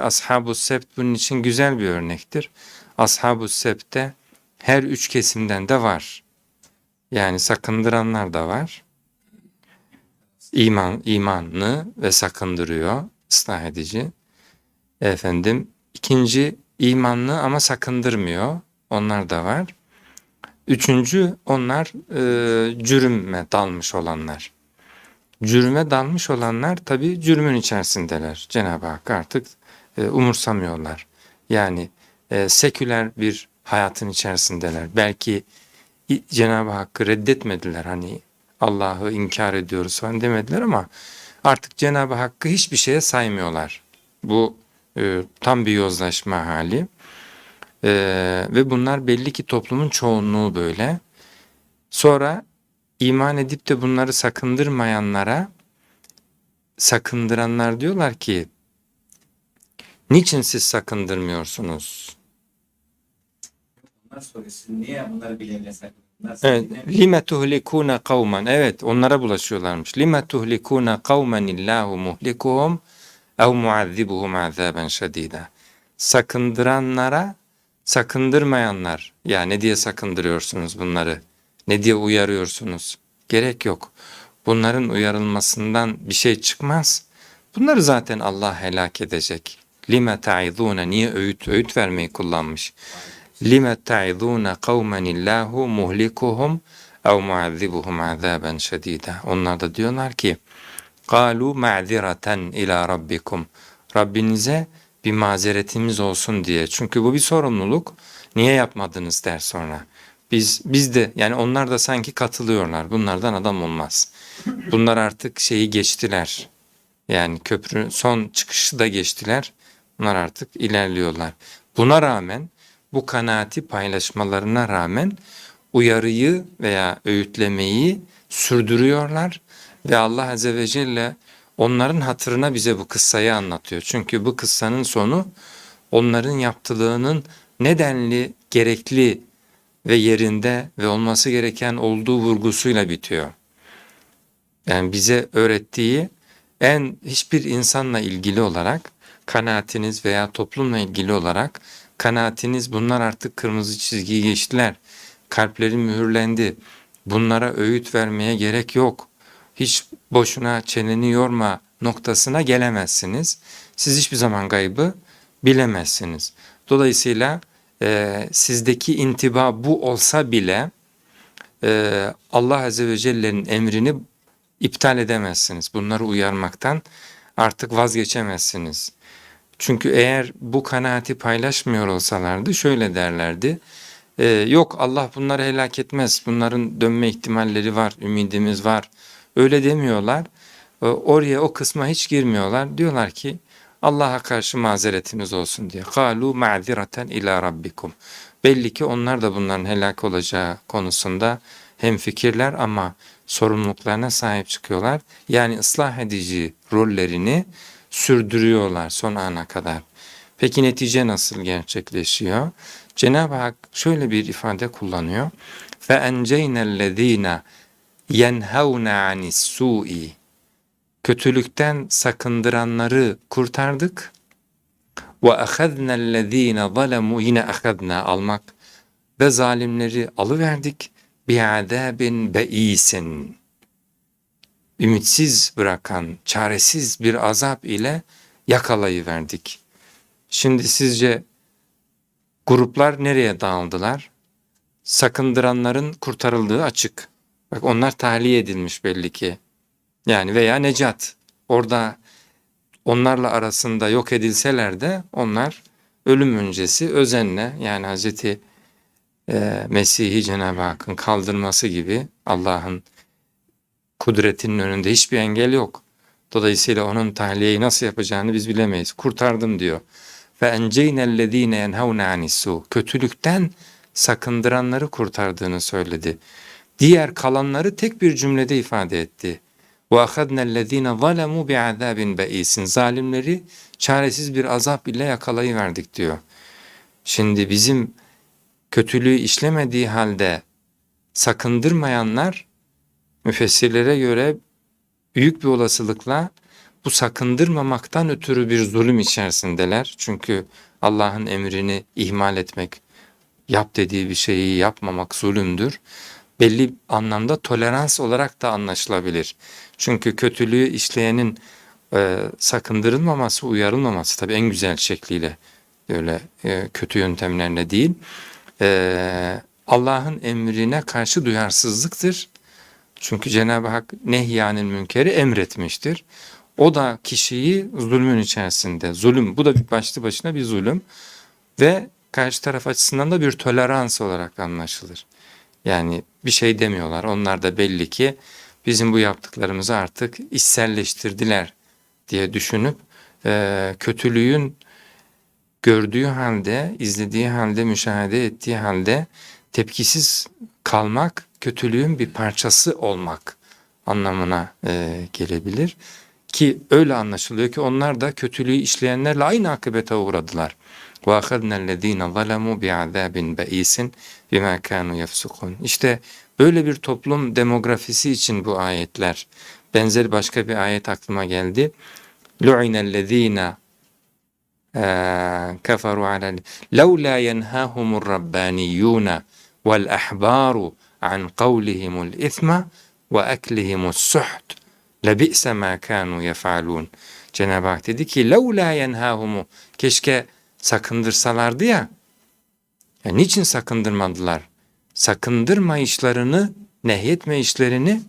Ashab-ı Sebt bunun için güzel bir örnektir. Ashab-ı Sebt'te her üç kesimden de var. Yani sakındıranlar da var. İman, imanlı ve sakındırıyor, ıslah edici. Efendim, ikinci imanlı ama sakındırmıyor. Onlar da var. Üçüncü onlar e, cürüme dalmış olanlar. Cürüme dalmış olanlar tabi cürmün içerisindeler. Cenab-ı Hak artık e, umursamıyorlar. Yani e, seküler bir hayatın içerisindeler. Belki Cenab-ı Hakk'ı reddetmediler hani Allah'ı inkar ediyoruz falan demediler ama artık Cenab-ı Hakk'ı hiçbir şeye saymıyorlar. Bu e, tam bir yozlaşma hali. E, ve bunlar belli ki toplumun çoğunluğu böyle. Sonra iman edip de bunları sakındırmayanlara sakındıranlar diyorlar ki niçin siz sakındırmıyorsunuz? Bunlar soruyor. Siz niye bunları bilenle sakladınız? Evet. Lime tuhlikuna kavmen. Evet onlara bulaşıyorlarmış. Lime tuhlikuna kavmen illahu muhlikuhum ev muazzibuhum azaben şedida. Sakındıranlara sakındırmayanlar. Ya ne diye sakındırıyorsunuz bunları? Ne diye uyarıyorsunuz? Gerek yok. Bunların uyarılmasından bir şey çıkmaz. Bunları zaten Allah helak edecek. Lime ta'izune niye öğüt öğüt vermeyi kullanmış. Lime ta'izune kavmen illahu muhlikuhum ev muazzibuhum azaben şedida. Onlar da diyorlar ki Kalu ma'zireten ila rabbikum. Rabbinize bir mazeretimiz olsun diye. Çünkü bu bir sorumluluk. Niye yapmadınız der sonra. Biz biz de yani onlar da sanki katılıyorlar. Bunlardan adam olmaz. Bunlar artık şeyi geçtiler. Yani köprünün son çıkışı da geçtiler. Bunlar artık ilerliyorlar. Buna rağmen bu kanaati paylaşmalarına rağmen uyarıyı veya öğütlemeyi sürdürüyorlar ve Allah Azze ve Celle onların hatırına bize bu kıssayı anlatıyor. Çünkü bu kıssanın sonu onların yaptığının nedenli, gerekli ve yerinde ve olması gereken olduğu vurgusuyla bitiyor. Yani bize öğrettiği en hiçbir insanla ilgili olarak kanaatiniz veya toplumla ilgili olarak kanaatiniz bunlar artık kırmızı çizgiyi geçtiler. Kalpleri mühürlendi. Bunlara öğüt vermeye gerek yok. Hiç boşuna çeneni yorma noktasına gelemezsiniz. Siz hiçbir zaman gaybı bilemezsiniz. Dolayısıyla e, sizdeki intiba bu olsa bile e, Allah Azze ve Celle'nin emrini iptal edemezsiniz. Bunları uyarmaktan artık vazgeçemezsiniz. Çünkü eğer bu kanaati paylaşmıyor olsalardı şöyle derlerdi. "Ee, yok Allah bunları helak etmez. Bunların dönme ihtimalleri var, ümidimiz var. Öyle demiyorlar. Ee, oraya o kısma hiç girmiyorlar. Diyorlar ki Allah'a karşı mazeretiniz olsun diye. Kalu ma'zireten ila rabbikum. Belli ki onlar da bunların helak olacağı konusunda hem fikirler ama sorumluluklarına sahip çıkıyorlar. Yani ıslah edici rollerini sürdürüyorlar son ana kadar. Peki netice nasıl gerçekleşiyor? Cenab-ı Hak şöyle bir ifade kullanıyor. Ve enceynellezine yenhevne anis su'i kötülükten sakındıranları kurtardık. Ve ahadnellezine zalemu yine ahadna almak ve zalimleri alıverdik bi azabin beisin ümitsiz bırakan, çaresiz bir azap ile yakalayıverdik. Şimdi sizce gruplar nereye dağıldılar? Sakındıranların kurtarıldığı açık. Bak onlar tahliye edilmiş belli ki. Yani veya necat. Orada onlarla arasında yok edilseler de onlar ölüm öncesi özenle yani Hazreti e, Mesih'i Cenab-ı Hakk'ın kaldırması gibi Allah'ın kudretinin önünde hiçbir engel yok. Dolayısıyla onun tahliyeyi nasıl yapacağını biz bilemeyiz. Kurtardım diyor. Ve enceynellezine yenhavne anissu. Kötülükten sakındıranları kurtardığını söyledi. Diğer kalanları tek bir cümlede ifade etti. Ve ahadnellezine zalemu bi'azabin be'isin. Zalimleri çaresiz bir azap ile yakalayıverdik diyor. Şimdi bizim kötülüğü işlemediği halde sakındırmayanlar müfessirlere göre büyük bir olasılıkla bu sakındırmamaktan ötürü bir zulüm içerisindeler. Çünkü Allah'ın emrini ihmal etmek, yap dediği bir şeyi yapmamak zulümdür. Belli anlamda tolerans olarak da anlaşılabilir. Çünkü kötülüğü işleyenin e, sakındırılmaması, uyarılmaması tabii en güzel şekliyle öyle e, kötü yöntemlerle değil. E, Allah'ın emrine karşı duyarsızlıktır. Çünkü Cenab-ı Hak nehyanil münkeri emretmiştir. O da kişiyi zulmün içerisinde. Zulüm bu da bir başlı başına bir zulüm ve karşı taraf açısından da bir tolerans olarak anlaşılır. Yani bir şey demiyorlar. Onlar da belli ki bizim bu yaptıklarımızı artık içselleştirdiler diye düşünüp e, kötülüğün gördüğü halde, izlediği halde, müşahede ettiği halde tepkisiz kalmak kötülüğün bir parçası olmak anlamına e, gelebilir. Ki öyle anlaşılıyor ki onlar da kötülüğü işleyenlerle aynı akıbete uğradılar. وَاَخَذْنَا الَّذ۪ينَ ظَلَمُوا بِعَذَابٍ بَئ۪يسٍ بِمَا كَانُوا يَفْسُقُونَ İşte böyle bir toplum demografisi için bu ayetler. Benzer başka bir ayet aklıma geldi. لُعِنَ الَّذ۪ينَ كفروا على لولا ينهاهم الربانيون والأحبار عن قولهم الإثم وأكلهم السحت لبئس ما كانوا يفعلون Cenab-ı Hak dedi ki لَوْلَا يَنْهَاهُمُ Keşke sakındırsalardı ya. ya. Niçin sakındırmadılar? Sakındırma işlerini, nehyetme işlerini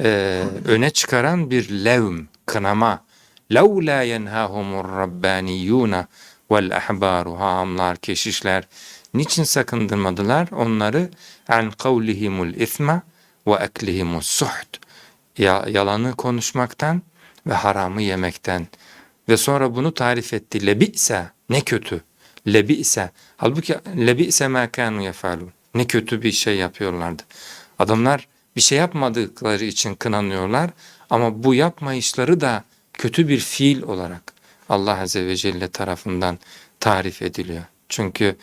e, öne çıkaran bir levm, kınama. لَوْلَا يَنْهَاهُمُ الرَّبَّانِيُّونَ وَالْاَحْبَارُ Haamlar, keşişler. Niçin sakındırmadılar? Onları an kavlihimul isma ve eklihimus suht. Ya, yalanı konuşmaktan ve haramı yemekten. Ve sonra bunu tarif etti. Lebi'se ne kötü. Lebi'se. Halbuki lebi'se ma kanu yefalun. Ne kötü bir şey yapıyorlardı. Adamlar bir şey yapmadıkları için kınanıyorlar ama bu yapmayışları da kötü bir fiil olarak Allah Azze ve Celle tarafından tarif ediliyor. Çünkü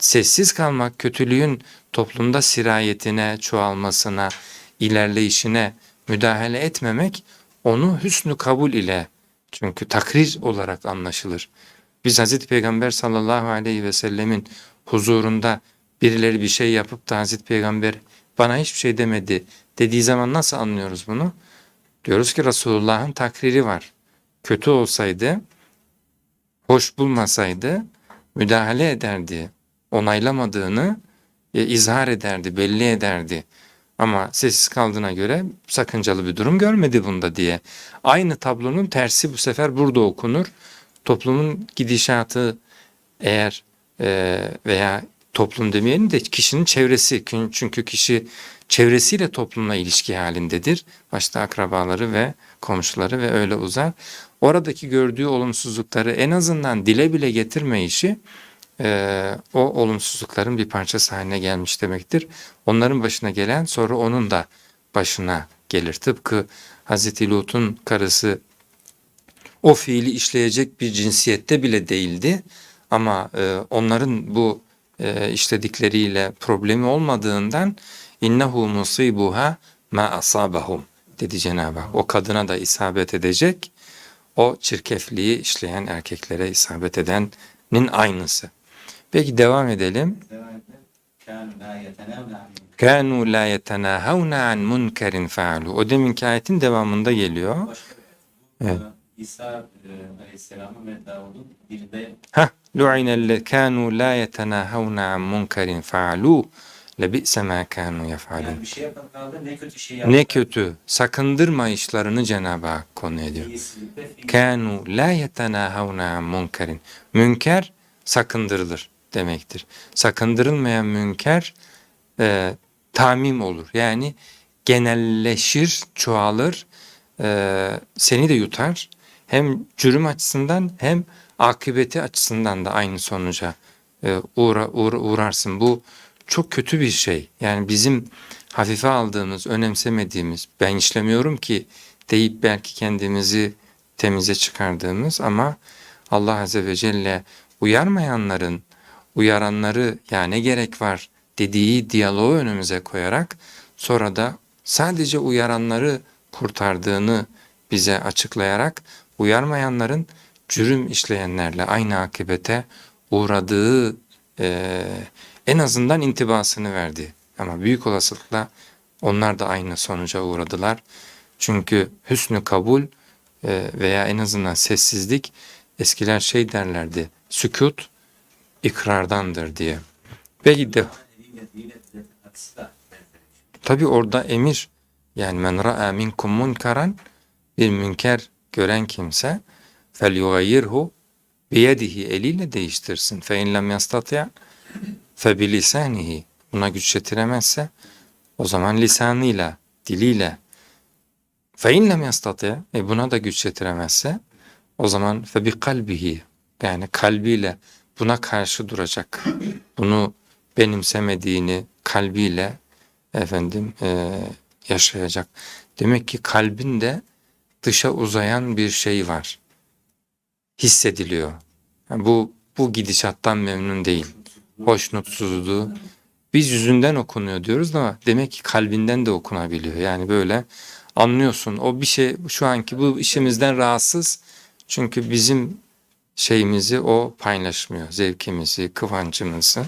sessiz kalmak kötülüğün toplumda sirayetine, çoğalmasına, ilerleyişine müdahale etmemek onu hüsnü kabul ile çünkü takrir olarak anlaşılır. Biz Hazreti Peygamber sallallahu aleyhi ve sellemin huzurunda birileri bir şey yapıp da Hazreti Peygamber bana hiçbir şey demedi dediği zaman nasıl anlıyoruz bunu? Diyoruz ki Resulullah'ın takriri var. Kötü olsaydı, hoş bulmasaydı müdahale ederdi. Onaylamadığını e, izhar ederdi, belli ederdi. Ama sessiz kaldığına göre sakıncalı bir durum görmedi bunda diye. Aynı tablonun tersi bu sefer burada okunur. Toplumun gidişatı eğer e, veya toplum demeyelim de kişinin çevresi. Çünkü kişi çevresiyle toplumla ilişki halindedir. Başta akrabaları ve komşuları ve öyle uzar. Oradaki gördüğü olumsuzlukları en azından dile bile getirme işi e, o olumsuzlukların bir parçası haline gelmiş demektir. Onların başına gelen sonra onun da başına gelir. Tıpkı Hazreti Lut'un karısı o fiili işleyecek bir cinsiyette bile değildi. Ama e, onların bu e, işledikleriyle problemi olmadığından innehu musibuha ma asabahum dedi Cenab-ı Hak. O kadına da isabet edecek. O çirkefliği işleyen erkeklere isabet edenin aynısı. Peki devam edelim. Devam edelim. كَانُوا لَا يَتَنَاوْنَ عَنْ Kanu la yetenahawna an munkerin faalu. O deminki ayetin devamında geliyor. Başka Evet. bu İsa e, Aleyhisselam'ın ve Davud'un birinde Ha, lu'inelle kanu la yetenahawna an munkerin faalu. Lebi'se ma kanu yefalun. yani bir şey yapan kaldı ne kötü şey yaptı. Ne kötü sakındırma işlerini Cenab-ı Hak konu ediyor. İyisilikte fiil. Kanu la yetenahawna an munkerin. Münker sakındırılır demektir. Sakındırılmayan münker e, tamim olur. Yani genelleşir, çoğalır, e, seni de yutar. Hem cürüm açısından hem akıbeti açısından da aynı sonuca e, uğra, uğra, uğrarsın. Bu çok kötü bir şey. Yani bizim hafife aldığımız, önemsemediğimiz, ben işlemiyorum ki deyip belki kendimizi temize çıkardığımız ama Allah Azze ve Celle uyarmayanların uyaranları ya ne gerek var dediği diyaloğu önümüze koyarak sonra da sadece uyaranları kurtardığını bize açıklayarak uyarmayanların cürüm işleyenlerle aynı akıbete uğradığı e, en azından intibasını verdi. Ama büyük olasılıkla onlar da aynı sonuca uğradılar. Çünkü hüsnü kabul e, veya en azından sessizlik eskiler şey derlerdi. Sükut ikrardandır diye. Belki de tabi orada emir yani men ra'a minkum munkaran bir münker gören kimse fel yugayyirhu biyedihi eliyle değiştirsin. Fe in lem yastati' fe bilisanihi buna güç yetiremezse o zaman lisanıyla, diliyle fe in lem yastati' e buna da güç yetiremezse o zaman fe bi kalbihi yani kalbiyle buna karşı duracak. Bunu benimsemediğini kalbiyle efendim e, yaşayacak. Demek ki kalbinde dışa uzayan bir şey var. Hissediliyor. Yani bu bu gidişattan memnun değil. Hoşnutsuzluğu. Biz yüzünden okunuyor diyoruz ama demek ki kalbinden de okunabiliyor. Yani böyle anlıyorsun. O bir şey şu anki bu işimizden rahatsız. Çünkü bizim şeyimizi o paylaşmıyor. Zevkimizi, kıvancımızı.